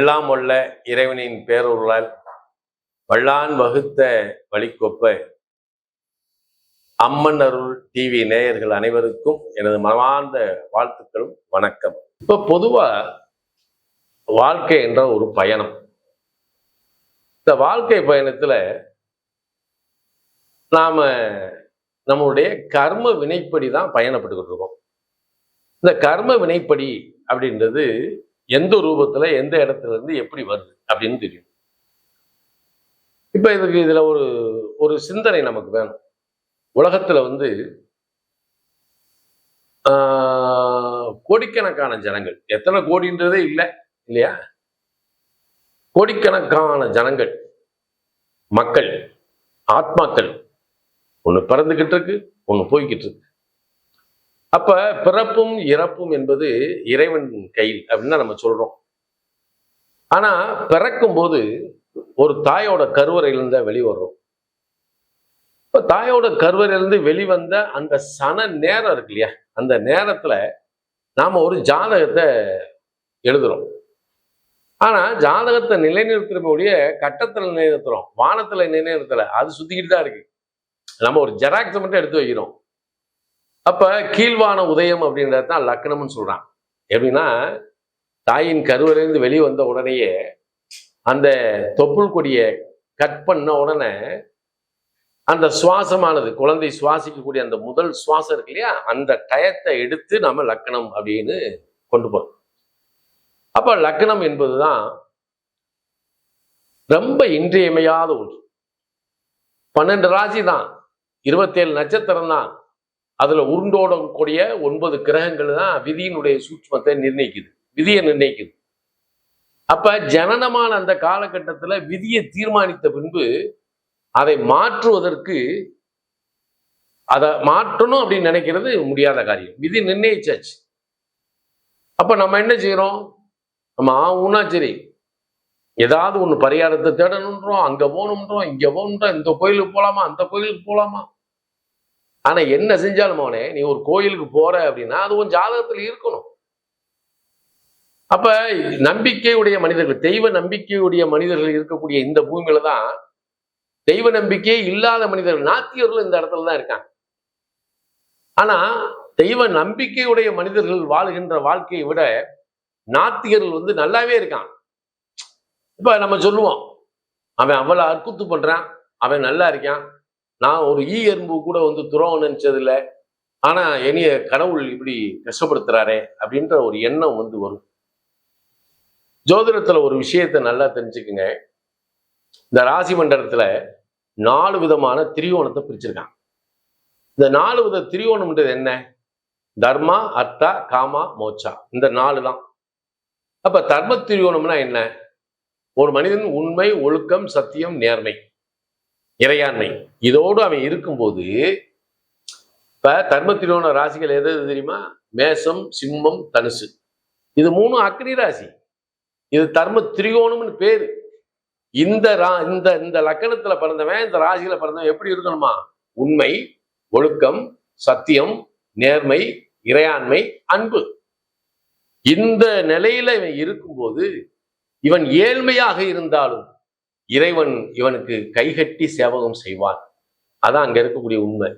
எல்லாம் உள்ள இறைவனின் பேரொருளால் வள்ளான் வகுத்த வழிக்கொப்ப அம்மன் அருள் டிவி நேயர்கள் அனைவருக்கும் எனது மனமார்ந்த வாழ்த்துக்களும் வணக்கம். இப்ப பொதுவா வாழ்க்கை என்ற ஒரு பயணம். இந்த வாழ்க்கை பயணத்துல நாம நம்மளுடைய கர்ம வினைப்படி தான் பயணப்பட்டுக்கிட்டு இருக்கோம். இந்த கர்ம வினைப்படி அப்படின்றது எந்த ரூபத்துல எந்த இடத்துல இருந்து எப்படி வருது அப்படின்னு தெரியும். இப்ப இதுக்கு இதுல ஒரு ஒரு சிந்தனை நமக்கு வேணும். உலகத்துல வந்து ஆஹ், கோடிக்கணக்கான ஜனங்கள் எத்தனை கோடின்றதே இல்லை இல்லையா? கோடிக்கணக்கான ஜனங்கள் மக்கள் ஆத்மாக்கள் ஒன்று பிறந்துகிட்டு இருக்கு ஒன்று போய்கிட்டு இருக்கு. அப்ப பிறப்பும் இறப்பும் என்பது இறைவன் கையில் அப்படின்னு நம்ம சொல்றோம். ஆனா பிறக்கும் போது ஒரு தாயோட கருவறையிலிருந்து வெளிவரும் வெளிவர்றோம் இப்ப தாயோட கருவறையிலிருந்து வெளிவந்த அந்த சன நேரம் இருக்கு இல்லையா? அந்த நேரத்துல நாம ஒரு ஜாதகத்தை எழுதுறோம். ஆனா ஜாதகத்தை நிலைநிறுத்துறக்கூடிய கட்டத்துல நிலைநிறுத்துறோம். வானத்துல நிலைநிறுத்தல. அது சுத்திக்கிட்டு தான் இருக்கு. நம்ம ஒரு ஜெராக்ஸை மட்டும் எடுத்து வைக்கிறோம். அப்ப கீழ்வான உதயம் அப்படின்றது தான் லக்னம்னு சொல்றான். எப்படின்னா தாயின் கருவிலிருந்து வெளியே வந்த உடனேயே அந்த தொப்புள் கொடியை கட் பண்ண உடனே அந்த சுவாசமானது குழந்தை சுவாசிக்கக்கூடிய அந்த முதல் சுவாசம் இருக்கு இல்லையா? அந்த டயத்தை எடுத்து நம்ம லக்னம் அப்படின்னு கொண்டு போறோம். அப்ப லக்னம் என்பதுதான் ரொம்ப இன்றியமையாத ஒன்று. பன்னெண்டு ராசி தான் இருபத்தேழு நட்சத்திரம் தான் அதுல உருண்டோடக்கூடிய ஒன்பது கிரகங்கள் தான் விதியினுடைய சூட்சமத்தை நிர்ணயிக்குது. விதியை நிர்ணயிக்குது. அப்ப ஜனனமான அந்த காலகட்டத்துல விதியை தீர்மானித்த பின்பு அதை மாற்றுவதற்கு அதை மாற்றணும் அப்படின்னு நினைக்கிறது முடியாத காரியம். விதி நிர்ணயிச்சாச்சு. அப்ப நம்ம என்ன செய்யறோம்? நம்ம ஆகும்னா சரி. ஏதாவது ஒண்ணு பரிகாரத்தை தேடணுன்றோம் அங்க போகணுன்றோம் இங்க போகணுன்றோம் இந்த கோயிலுக்கு போகலாமா அந்த கோயிலுக்கு போகலாமா ஆனா என்ன செஞ்சாலும் அவனே நீ ஒரு கோயிலுக்கு போற அப்படின்னா அது உன் ஜாதகத்துல இருக்கணும். அப்ப நம்பிக்கையுடைய மனிதர்கள் தெய்வ நம்பிக்கையுடைய மனிதர்கள் இருக்கக்கூடிய இந்த பூமியில தான் தெய்வ நம்பிக்கையே இல்லாத மனிதர்கள் நாத்தியர்கள் இந்த இடத்துல தான் இருக்காங்க. ஆனா தெய்வ நம்பிக்கையுடைய மனிதர்கள் வாழ்கின்ற வாழ்க்கையை விட நாத்திகர்கள் வந்து நல்லாவே இருக்கான் இப்ப நம்ம சொல்லுவோம் அவன் அவ்வளோ அற்புத்து பண்றான் அவன் நல்லா இருக்கான் நான் ஒரு ஈ எறும்பு கூட வந்து துரோகம் நினைச்சதில்ல. ஆனா என்னைய கடவுள் இப்படி கஷ்டப்படுத்துறாரே அப்படின்ற ஒரு எண்ணம் வந்து வரும். ஜோதிடத்துல ஒரு விஷயத்தை நல்லா தெரிஞ்சுக்குங்க. இந்த ராசி மண்டலத்துல நாலு விதமான திரியோணத்தை பிரிச்சிருக்காங்க. இந்த நாலு வித திரியோணம்ன்றது என்ன? தர்மா அர்த்தா காமா மோச்சா இந்த நாலு தான். அப்ப தர்ம திரியோணம்னா என்ன? ஒரு மனிதன் உண்மை ஒழுக்கம் சத்தியம் நேர்மை. இறையாண்மை. இதோடு அவன் இருக்கும்போது இப்போ தர்ம ராசிகள் எது எது தெரியுமா? மேசம் சிம்மம் தனுசு. இது மூணும் அக்னி ராசி. இது தர்ம திரிகோணம்னு பேரு. இந்த ரா இந்த இந்த லக்கணத்துல பிறந்தவன் இந்த ராசியில பிறந்தவன் எப்படி இருக்கணுமா? உண்மை ஒழுக்கம் சத்தியம் நேர்மை இறையாண்மை அன்பு. இந்த நிலையில இவன் இருக்கும்போது இவன் ஏழ்மையாக இருந்தாலும் இறைவன் இவனுக்கு கைகட்டி சேவகம் செய்வான். அதான் அங்கே இருக்கக்கூடிய உண்மை.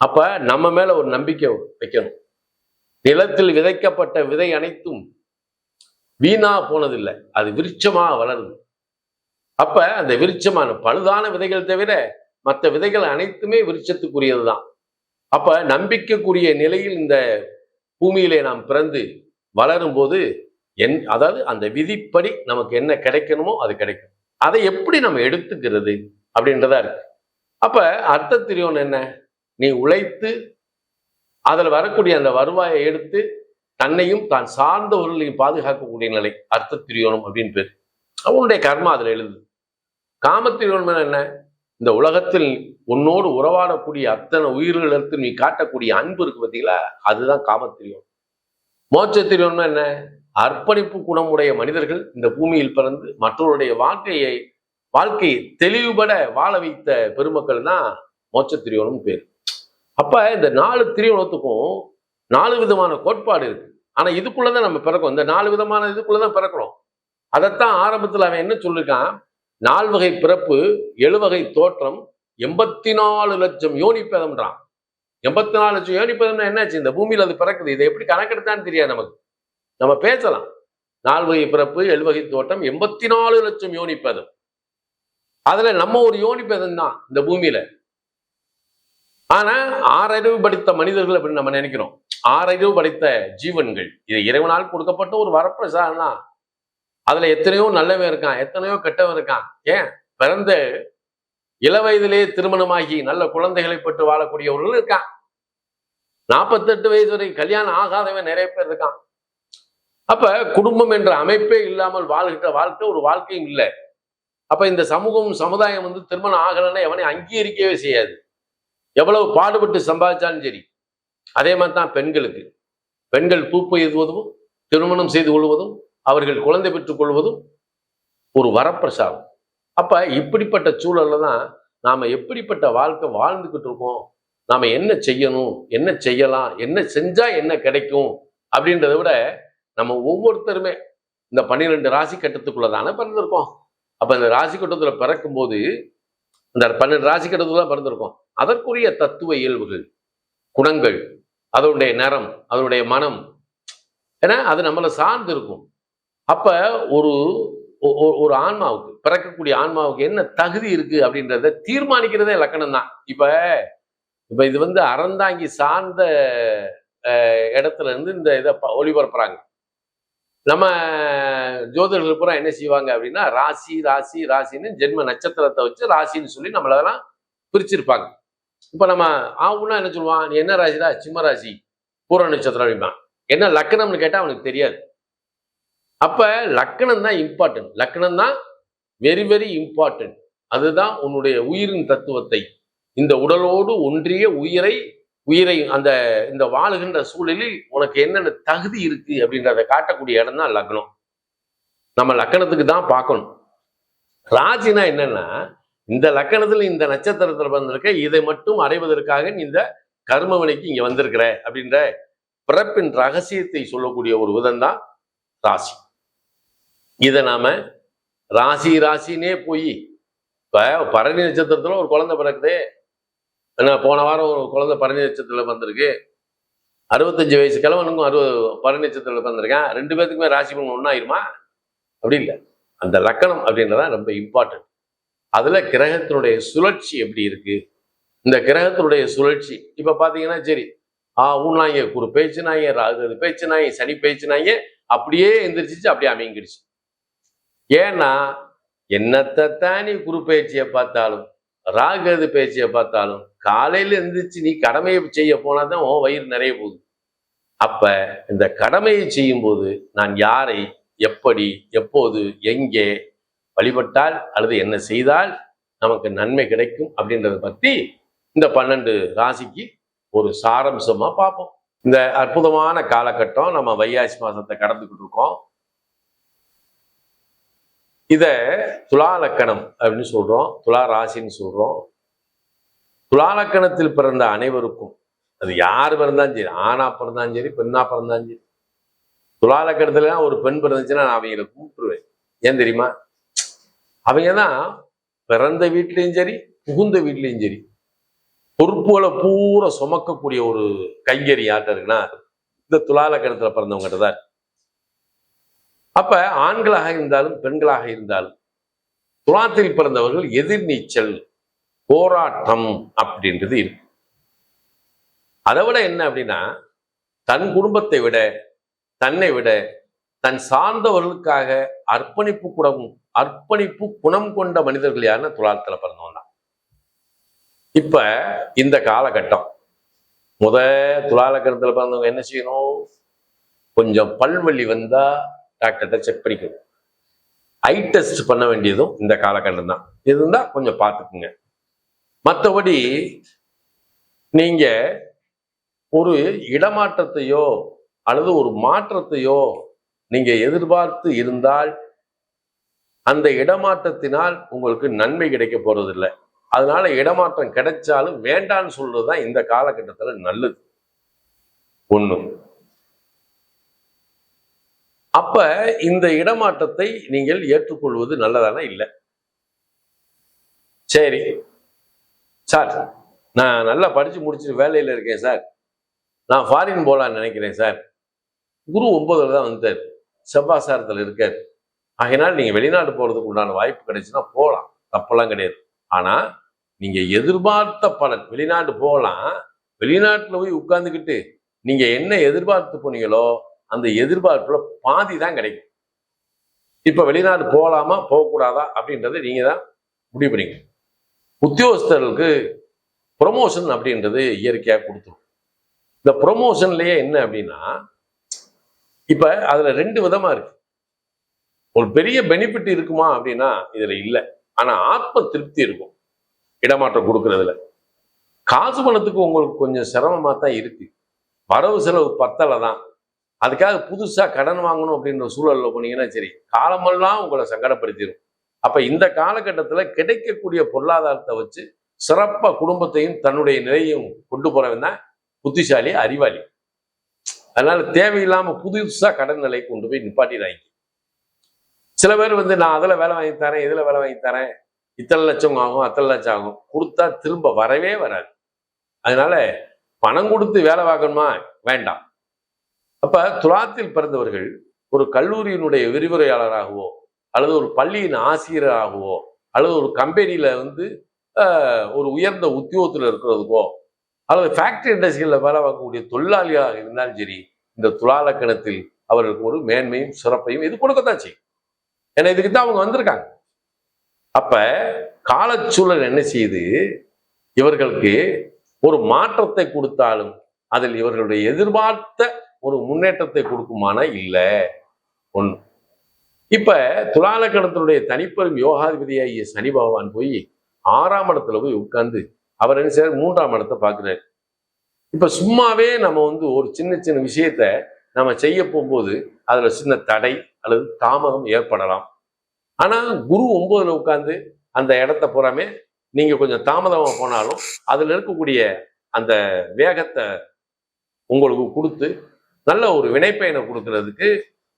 அப்போ நம்ம மேலே ஒரு நம்பிக்கை வைக்கணும். நிலத்தில் விதைக்கப்பட்ட விதை அனைத்தும் வீணா போனதில்லை. அது விருட்சமாக வளருது. அப்ப அந்த விருட்சமான பழுதான விதைகள் தவிர மற்ற விதைகள் அனைத்துமே விருட்சத்துக்குரியதுதான். அப்ப நம்பிக்கைக்குரிய நிலையில் இந்த பூமியிலே நாம் பிறந்து வளரும் போது என் அதாவது அந்த விதிப்படி நமக்கு என்ன கிடைக்கணுமோ அது கிடைக்கும். அதை எப்படி நம்ம எடுத்துக்கிறது அப்படின்றதா இருக்கு. அப்ப அர்த்த திரியோன் என்ன? நீ உழைத்து அதில் வரக்கூடிய அந்த வருவாயை எடுத்து தன்னையும் தான் சார்ந்தவர்களையும் பாதுகாக்கக்கூடிய நிலை அர்த்த திரியோணம் அப்படின்னு பேர். அவனுடைய கர்மா அதில் எழுது காமத்திரியோணம் என்ன? இந்த உலகத்தில் உன்னோடு உறவாடக்கூடிய அத்தனை உயிர்களுக்கு நீ காட்டக்கூடிய அன்பு இருக்கு பார்த்தீங்களா? அதுதான் காமத்திரியோனம் மோட்சத்திரியோனம் என்ன? அர்ப்பணிப்பு குணமுடைய மனிதர்கள் இந்த பூமியில் பிறந்து மற்றவருடைய வாழ்க்கையை வாழ்க்கையை தெளிவுபட வாழ வைத்த பெருமக்கள் தான் மோட்சத்திரியோனம் பேர். அப்ப இந்த நாலு திரியோணத்துக்கும் நாலு விதமான கோட்பாடு இருக்கு. ஆனா இதுக்குள்ளதான் நம்ம பிறக்கும். இந்த நாலு விதமான இதுக்குள்ளதான் பிறக்கிறோம். அதைத்தான் ஆரம்பத்தில் அவன் என்ன சொல்லிருக்கான்? நால்வகை பிறப்பு எழுவகை தோற்றம் எண்பத்தி நாலு லட்சம் யோனிப்பதம்ன்றான் எண்பத்தி நாலு லட்சம் யோனிப்பதம்னா என்னாச்சு? இந்த பூமியில அது பிறக்குது. இதை எப்படி கணக்கெடுத்தான்னு தெரியாது நமக்கு. நம்ம பேசலாம். நால்வகை பிறப்பு எழுவகை தோட்டம் எண்பத்தி நாலு லட்சம் யோனிப்பதம் அதுல நம்ம ஒரு யோனிப்பதம் தான் இந்த பூமியில. ஆனா ஆறறிவு படித்த மனிதர்கள் அப்படின்னு நம்ம நினைக்கிறோம். ஆறறிவு படித்த ஜீவன்கள். இது இறைவனால் கொடுக்கப்பட்ட ஒரு வரப்பிரசாதம் தான். அதுல எத்தனையோ நல்லவன் இருக்கான் எத்தனையோ கெட்டவன் இருக்கான். ஏன்? பிறந்த இளவயதிலே திருமணமாகி நல்ல குழந்தைகளை பெற்று வாழக்கூடியவர்கள் இருக்கான். நாற்பத்தெட்டு வயசு வரை கல்யாணம் ஆகாதவன் நிறைய பேர் இருக்கான். அப்ப குடும்பம் என்ற அமைப்பே இல்லாமல் வாழ்கிற வாழ்க்கை ஒரு வாழ்க்கையும் இல்லை. அப்ப இந்த சமூகம் சமுதாயம் வந்து திருமணம் ஆகலைன்னா எவனை அங்கீகரிக்கவே செய்யாது. எவ்வளவு பாடுபட்டு சம்பாதிச்சாலும் சரி. அதே மாதிரி தான் பெண்களுக்கு. பெண்கள் பூப்பு எழுதுவதும் திருமணம் செய்து கொள்வதும் அவர்கள் குழந்தை பெற்றுக் கொள்வதும் ஒரு வரப்பிரசாதம். அப்ப இப்படிப்பட்ட சூழல்ல தான் நாம எப்படிப்பட்ட வாழ்க்கை வாழ்ந்துகிட்டு இருக்கோம்? நாம என்ன செய்யணும்? என்ன செய்யலாம்? என்ன செஞ்சா என்ன கிடைக்கும்? அப்படின்றத விட நம்ம ஒவ்வொருத்தருமே இந்த பன்னிரெண்டு ராசி கட்டத்துக்குள்ள தானே பிறந்திருக்கோம். அப்ப இந்த ராசி கட்டத்துல பிறக்கும் போது இந்த பன்னெண்டு ராசி கட்டத்துல தான் பிறந்திருக்கோம். அதற்குரிய தத்துவ இயல்புகள் குணங்கள் அதனுடைய நிறம் அதனுடைய மனம் ஏன்னா அது நம்மளை சார்ந்து இருக்கும். அப்ப ஒரு ஒரு ஆன்மாவுக்கு பிறக்கக்கூடிய ஆன்மாவுக்கு என்ன தகுதி இருக்கு அப்படின்றத தீர்மானிக்கிறதே லக்கணம் தான் இப்ப இப்ப இது வந்து அறந்தாங்கி சார்ந்த இடத்துல இருந்து இந்த இதை ஒளிபரப்புறாங்க. நம்ம ஜோதிடர்கள் பூரா என்ன செய்வாங்க அப்படின்னா ராசி ராசி ராசின்னு ஜென்ம நட்சத்திரத்தை வச்சு ராசின்னு சொல்லி நம்மளெல்லாம் பிரிச்சிருப்பாங்க. இப்போ நம்ம ஆவுன்னா என்ன சொல்லுவான்? நீ என்ன ராசிடா? சிம்ம ராசி பூர நட்சத்திரம் அப்படிம்பான். என்ன லக்கணம்னு கேட்டால் அவனுக்கு தெரியாது. அப்போ லக்கணம் தான் இம்பார்ட்டன்ட் லக்கணம் தான் வெரி வெரி இம்பார்ட்டன்ட் அதுதான் உன்னுடைய உயிரின் தத்துவத்தை. இந்த உடலோடு ஒன்றிய உயிரை உயிரை அந்த இந்த வாழுகின்ற சூழலில் உனக்கு என்னென்ன தகுதி இருக்கு அப்படின்றத காட்டக்கூடிய இடம் தான் லக்னம். நம்ம லக்கணத்துக்கு தான் பார்க்கணும். ராசினா என்னன்னா இந்த லக்கணத்துல இந்த நட்சத்திரத்தில் வந்திருக்க இதை மட்டும் அடைவதற்காக நீ இந்த கர்மவனைக்கு இங்க வந்திருக்கிற அப்படின்ற பிறப்பின் ரகசியத்தை சொல்லக்கூடிய ஒரு விதம் தான் ராசி. இதை நாம ராசி ராசினே போய் இப்ப பரணி நட்சத்திரத்துல ஒரு குழந்தை பிறக்குது ஏன்னா போன வாரம் ஒரு குழந்தை பரணி நட்சத்திரத்தில் வந்திருக்கு அறுபத்தஞ்சு வயசு கிழவனுக்கும் அறுபது பரணி நட்சத்திரத்தில் வந்திருக்கேன் ரெண்டு பேத்துக்குமே ராசி பலன் ஒன்றாயிருமா அப்படி இல்லை. அந்த லக்கணம் அப்படின்றதான் ரொம்ப இம்பார்ட்டன்ட் அதில் கிரகத்தினுடைய சுழற்சி எப்படி இருக்குது இந்த கிரகத்தினுடைய சுழற்சி இப்போ பார்த்தீங்கன்னா சரி ஆ ஊனாங்க குரு பேச்சுனாங்க ராகு பேச்சுனாங்க சனி பேச்சுனாங்க அப்படியே எந்திரிச்சிச்சு அப்படியே அமைங்கிடுச்சு ஏன்னா என்னத்தை தானே குரு பேச்சியை பார்த்தாலும் ராகது பேச்சியை பார்த்தாலும் காலையில எந்திரிச்சு நீ கடமையை செய்ய போனாதான் உன் வயிறு நிறைய போகுது. அப்ப இந்த கடமையை செய்யும்போது நான் யாரை எப்படி எப்போது எங்கே வழிபட்டால் அல்லது என்ன செய்தால் நமக்கு நன்மை கிடைக்கும் அப்படின்றத பத்தி இந்த பன்னெண்டு ராசிக்கு ஒரு சாரம்சமா பார்ப்போம். இந்த அற்புதமான காலகட்டம் நம்ம வைகாசி மாசத்தை கடந்துக்கிட்டு இருக்கோம். இத துலா லக்கணம் அப்படின்னு சொல்றோம். துலா ராசின்னு சொல்றோம். துலா லக்கணத்தில் பிறந்த அனைவருக்கும் அது யார் பிறந்தாலும் சரி ஆணா பிறந்தாலும் சரி பெண்ணா பிறந்தாலும் சரி துலா லக்கணத்துல ஒரு பெண் பிறந்துச்சுன்னா நான் அவங்களை கூப்பிட்டுருவேன். ஏன் தெரியுமா? அவங்க தான் பிறந்த வீட்லயும் சரி புகுந்த வீட்லயும் சரி பொறுப்புகளை பூரா சுமக்கக்கூடிய ஒரு கைங்கறி யார்கிட்ட இருக்குன்னா இந்த துலால பிறந்தவங்ககிட்ட தான் அப்ப ஆண்களாக இருந்தாலும் பெண்களாக இருந்தாலும் துலாத்தில் பிறந்தவர்கள் எதிர்நீச்சல் போராட்டம் அப்படின்றது இருக்கு. அதை விட என்ன அப்படின்னா தன் குடும்பத்தை விட தன்னை விட தன் சார்ந்தவர்களுக்காக அர்ப்பணிப்பு குணம் அர்ப்பணிப்பு குணம் கொண்ட மனிதர்கள் யாருன்னா துலாத்தில் பிறந்தவங்க தான். இப்ப இந்த காலகட்டம் முத துலாலக்கரத்தில் பிறந்தவங்க என்ன செய்யணும்? கொஞ்சம் பல்வழி வந்தா டாக்டர்கிட்ட செக் பண்ணிக்கணும் ஐ டெஸ்ட் பண்ண வேண்டியதும் இந்த காலகட்டம் தான். இருந்தால் கொஞ்சம் பார்த்துக்குங்க. மற்றபடி நீங்க ஒரு இடமாற்றத்தையோ அல்லது ஒரு மாற்றத்தையோ நீங்க எதிர்பார்த்து இருந்தால் அந்த இடமாற்றத்தினால் உங்களுக்கு நன்மை கிடைக்க போறதில்லை. அதனால இடமாற்றம் கிடைச்சாலும் வேண்டான்னு சொல்றதுதான் இந்த காலகட்டத்தில் நல்லது. ஒன்று அப்ப இந்த இடமாற்றத்தை நீங்கள் ஏற்றுக்கொள்வது நல்லதானா இல்லை? சரி. சார் நான் நல்லா படிச்சு முடிச்சுட்டு வேலையில இருக்கேன் சார். நான் ஃபாரின் போகலான்னு நினைக்கிறேன் சார். குரு ஒன்பதுல தான் வந்தார். செவ்வாசாரத்தில் இருக்கார். ஆகையினால் நீங்கள் வெளிநாடு போகிறதுக்கு உண்டான வாய்ப்பு கிடைச்சுன்னா போகலாம் தப்பெல்லாம் கிடையாது. ஆனால் நீங்கள் எதிர்பார்த்த பலன் வெளிநாடு போகலாம். வெளிநாட்டில் போய் உட்காந்துக்கிட்டு நீங்கள் என்ன எதிர்பார்த்து போனீங்களோ அந்த எதிர்பார்ப்புல பாதி தான் கிடைக்கும். இப்ப வெளிநாடு போகலாமா போகக்கூடாதா அப்படின்றத நீங்க தான் முடிவு பண்ணீங்க. உத்தியோகஸ்தர்களுக்கு ப்ரொமோஷன் அப்படின்றது இயற்கையாக கொடுத்துரும். இந்த ப்ரொமோஷன்லயே என்ன அப்படின்னா இப்ப அதுல ரெண்டு விதமா இருக்கு. ஒரு பெரிய பெனிஃபிட் இருக்குமா அப்படின்னா இதுல இல்லை. ஆனா ஆத்ம திருப்தி இருக்கும். இடமாற்றம் கொடுக்கறதுல. காசு பணத்துக்கு உங்களுக்கு கொஞ்சம் சிரமமா தான் இருக்கு. வரவு செலவு பத்தலை தான் அதுக்காக புதுசாக கடன் வாங்கணும் அப்படின்ற சூழலில் போனீங்கன்னா சரி காலமெல்லாம் உங்களை சங்கடப்படுத்திடும் அப்போ இந்த காலகட்டத்தில் கிடைக்கக்கூடிய பொருளாதாரத்தை வச்சு சிறப்பாக குடும்பத்தையும் தன்னுடைய நிலையும் கொண்டு போகிறவன் தான் புத்திசாலி அறிவாளி. அதனால தேவையில்லாமல் புதுசாக கடன் நிலை கொண்டு போய் நிப்பாட்டிடாங்க சில பேர் வந்து நான் அதில் வேலை வாங்கி தரேன் இதில் வேலை வாங்கி தரேன். இத்தனை லட்சம் ஆகும் அத்தனை லட்சம் ஆகும். கொடுத்தா திரும்ப வரவே வராது. அதனால பணம் கொடுத்து வேலை பார்க்கணுமா? வேண்டாம். அப்ப துலாத்தில் பிறந்தவர்கள் ஒரு கல்லூரியினுடைய விரிவுரையாளராகவோ அல்லது ஒரு பள்ளியின் ஆசிரியராகவோ அல்லது ஒரு கம்பெனியில வந்து ஒரு உயர்ந்த உத்தியோகத்தில் இருக்கிறதுக்கோ அல்லது ஃபேக்டரி இண்டஸ்ட்ரியில் வேலை பார்க்கக்கூடிய தொழிலாளியாக இருந்தாலும் சரி இந்த துலாலக்கணத்தில் அவர்களுக்கு ஒரு மேன்மையும் சிறப்பையும் இது கொடுக்கத்தான் செய்யும். ஏன்னா இதுக்கு தான் அவங்க வந்திருக்காங்க. அப்ப காலச்சூழல் என்ன செய்யுது? இவர்களுக்கு ஒரு மாற்றத்தை கொடுத்தாலும் அதில் இவர்களுடைய எதிர்பார்த்த ஒரு முன்னேற்றத்தை கொடுக்குமானா இல்லை? ஒன்று இப்ப துலாலக்கணத்தினுடைய தனிப்பெரும் யோகாதிபதியாகிய சனி பகவான் போய் ஆறாம் இடத்துல போய் உட்கார்ந்து அவர் என்ன செய்யறார் மூன்றாம் இடத்தை பார்க்குறாரு. இப்ப சும்மாவே நம்ம வந்து ஒரு சின்ன சின்ன விஷயத்த நம்ம செய்ய போகும்போது அதுல சின்ன தடை அல்லது தாமதம் ஏற்படலாம். ஆனா குரு ஒன்பதுல உட்கார்ந்து அந்த இடத்த பூராமே நீங்க கொஞ்சம் தாமதமா போனாலும் அதுல இருக்கக்கூடிய அந்த வேகத்தை உங்களுக்கு கொடுத்து நல்ல ஒரு வினைப்பயனை கொடுக்கறதுக்கு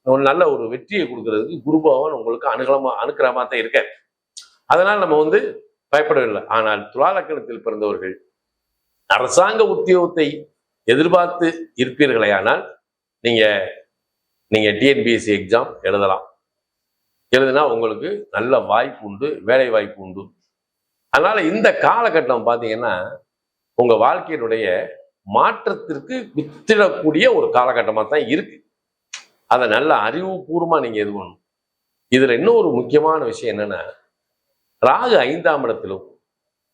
ஒரு நல்ல ஒரு வெற்றியை கொடுக்கறதுக்கு குருபவன் உங்களுக்கு அனுகலமா அனுக்கிரமா தான் இருக்கார். அதனால் நம்ம வந்து பயப்படவில்லை. ஆனால் துலாலக்கணத்தில் பிறந்தவர்கள் அரசாங்க உத்தியோகத்தை எதிர்பார்த்து இருப்பீர்களேயானால் நீங்க நீங்க டிஎன்பிஎஸ்சி எக்ஸாம் எழுதலாம். எழுதுனா உங்களுக்கு நல்ல வாய்ப்பு உண்டு வேலை வாய்ப்பு உண்டு. அதனால இந்த காலகட்டம் பார்த்தீங்கன்னா உங்க வாழ்க்கையினுடைய மாற்றத்திற்கு வித்திடக்கூடிய ஒரு காலகட்டமாக தான் இருக்கு. அதை நல்ல அறிவுபூர்வமாக நீங்கள் இது பண்ணணும். இதில் இன்னும் ஒரு முக்கியமான விஷயம் என்னன்னா ராகு ஐந்தாம் இடத்திலும்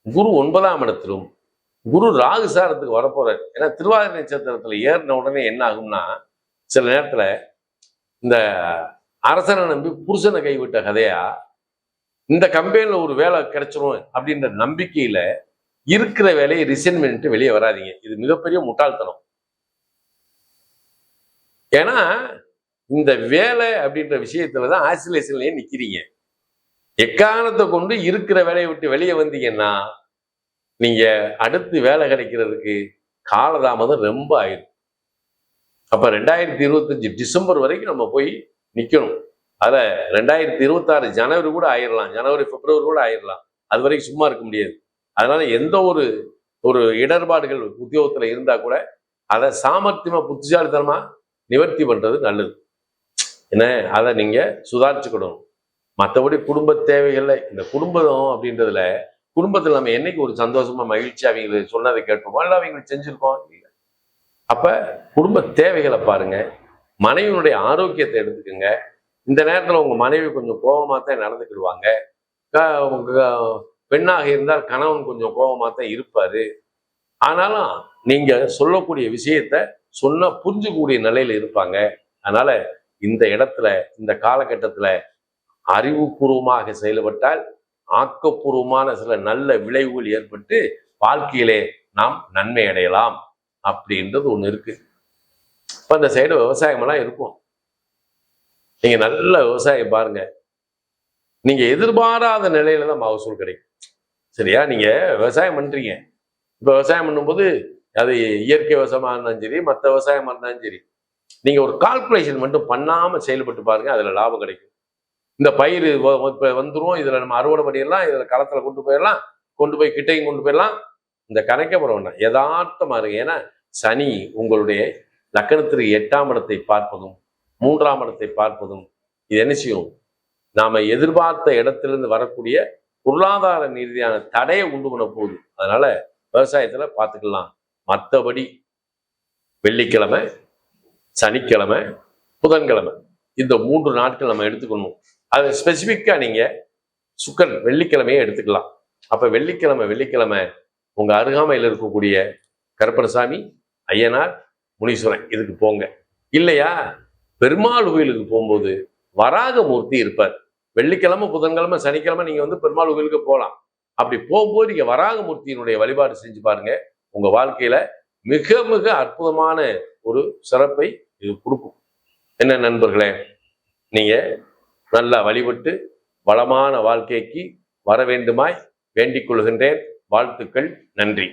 குரு ஒன்பதாம் இடத்திலும் குரு ராகு சாரத்துக்கு வரப்போகிறார் ஏன்னா திருவாதிரை நட்சத்திரத்தில் ஏறின உடனே என்ன ஆகும்னா சில நேரத்தில் இந்த அரசனை நம்பி புருஷனை கைவிட்ட கதையா இந்த கம்பெனியில் ஒரு வேலை கிடைச்சிரும் அப்படின்ற நம்பிக்கையில் இருக்கிற வேலையை ரிசைன் பண்ணிட்டு வெளியே வராதீங்க. இது மிகப்பெரிய முட்டாள்தனம். ஏன்னா இந்த வேலை அப்படின்ற விஷயத்துல தான் ஆசிலேஷன்லயே நிக்கிறீங்க. எக்காரணத்தை கொண்டு இருக்கிற வேலையை விட்டு வெளியே வந்தீங்கன்னா நீங்க அடுத்து வேலை கிடைக்கிறதுக்கு காலதாமதம் ரொம்ப ஆயிடும் அப்ப ரெண்டாயிரத்தி இருபத்தஞ்சு டிசம்பர் வரைக்கும் நம்ம போய் நிக்கணும். அத ரெண்டாயிரத்தி இருபத்தாறு ஜனவரி கூட ஆயிடலாம் ஜனவரி பிப்ரவரி கூட ஆயிடலாம் அது வரைக்கும் சும்மா இருக்க முடியாது. அதனால எந்த ஒரு ஒரு இடர்பாடுகள் உத்தியோகத்தில் இருந்தா கூட அதை சாமர்த்தியமா புத்திசாலித்தனமா நிவர்த்தி பண்றது நல்லது. என்ன? அதை நீங்க சுதாரிச்சுக்கணும். மற்றபடி குடும்ப தேவைகள்ல இந்த குடும்பம் அப்படின்றதுல குடும்பத்தில் நம்ம என்னைக்கு ஒரு சந்தோஷமா மகிழ்ச்சி அவங்களுக்கு சொன்னதை கேட்போமோ இல்லை அவங்களுக்கு செஞ்சிருக்கோம் இல்லை. அப்ப குடும்ப தேவைகளை பாருங்க. மனைவியினுடைய ஆரோக்கியத்தை எடுத்துக்கோங்க. இந்த நேரத்தில் உங்க மனைவி கொஞ்சம் கோபமாக தான் நடந்துக்கிடுவாங்க. பெண்ணாக இருந்தால் கணவன் கொஞ்சம் கோபமாக தான் இருப்பாரு. ஆனாலும் நீங்க சொல்லக்கூடிய விஷயத்த சொன்னா புரிஞ்சுக்கூடிய நிலையில இருப்பாங்க. அதனால இந்த இடத்துல இந்த காலகட்டத்துல அறிவுபூர்வமாக செயல்பட்டால் ஆக்கப்பூர்வமான சில நல்ல விளைவுகள் ஏற்பட்டு வாழ்க்கையிலே நாம் நன்மை அடையலாம் அப்படின்றது ஒண்ணு இருக்கு. இப்போ அந்த சைடு விவசாயமெல்லாம் இருக்கும். நீங்க நல்ல விவசாயம் பாருங்க. நீங்க எதிர்பாராத நிலையில தான் மகசூல் கிடைக்கும். சரியா? நீங்கள் விவசாயம் பண்ணுறீங்க இப்போ விவசாயம் பண்ணும்போது அது இயற்கை விவசாயமாக இருந்தாலும் சரி மற்ற விவசாயமாக இருந்தாலும் சரி நீங்கள் ஒரு கால்குலேஷன் மட்டும் பண்ணாமல் செயல்பட்டு பாருங்கள் அதில் லாபம் கிடைக்கும். இந்த பயிர் வ- வந்துடும் இதில் நம்ம அறுவடை பண்ணிடலாம் இதில் களத்தில் கொண்டு போயிடலாம் கொண்டு போய் கிட்டையும் கொண்டு போயிடலாம். இந்த கணக்கே போட வேண்டாம். இருங்க. ஏன்னா சனி உங்களுடைய லக்கணத்திற்கு எட்டாம் இடத்தை பார்ப்பதும் மூன்றாம் இடத்தை பார்ப்பதும் இது என்ன செய்யும்? நாம் எதிர்பார்த்த இடத்திலிருந்து வரக்கூடிய பொருளாதார ரீதியான தடையை உண்டு பண்ண போகுது. அதனால விவசாயத்துல பார்த்துக்கலாம் மற்றபடி வெள்ளிக்கிழமை சனிக்கிழமை புதன்கிழமை இந்த மூன்று நாட்கள் நம்ம எடுத்துக்கணும். அது ஸ்பெசிஃபிக்காக நீங்கள் சுக்கர் வெள்ளிக்கிழமையே எடுத்துக்கலாம். அப்போ வெள்ளிக்கிழமை வெள்ளிக்கிழமை உங்கள் அருகாமையில் இருக்கக்கூடிய கருப்பணசாமி ஐயனார் முனீஸ்வரன் இதுக்கு போங்க. இல்லையா? பெருமாள் கோயிலுக்கு போகும்போது வராகமூர்த்தி இருப்பார். வெள்ளிக்கிழமை புதன்கிழமை சனிக்கிழமை நீங்கள் வந்து பெருமாள் கோயிலுக்கு போகலாம் அப்படி போகும்போது நீங்க வராகமூர்த்தியினுடைய வழிபாடு செஞ்சு பாருங்க. உங்கள் வாழ்க்கையில் மிக மிக அற்புதமான ஒரு சிறப்பை இது கொடுக்கும். என்ன நண்பர்களே நீங்கள் நல்லா வழிபட்டு வளமான வாழ்க்கைக்கு வர வேண்டுமாய் வேண்டிக் கொள்கின்றேன். வாழ்த்துக்கள் நன்றி.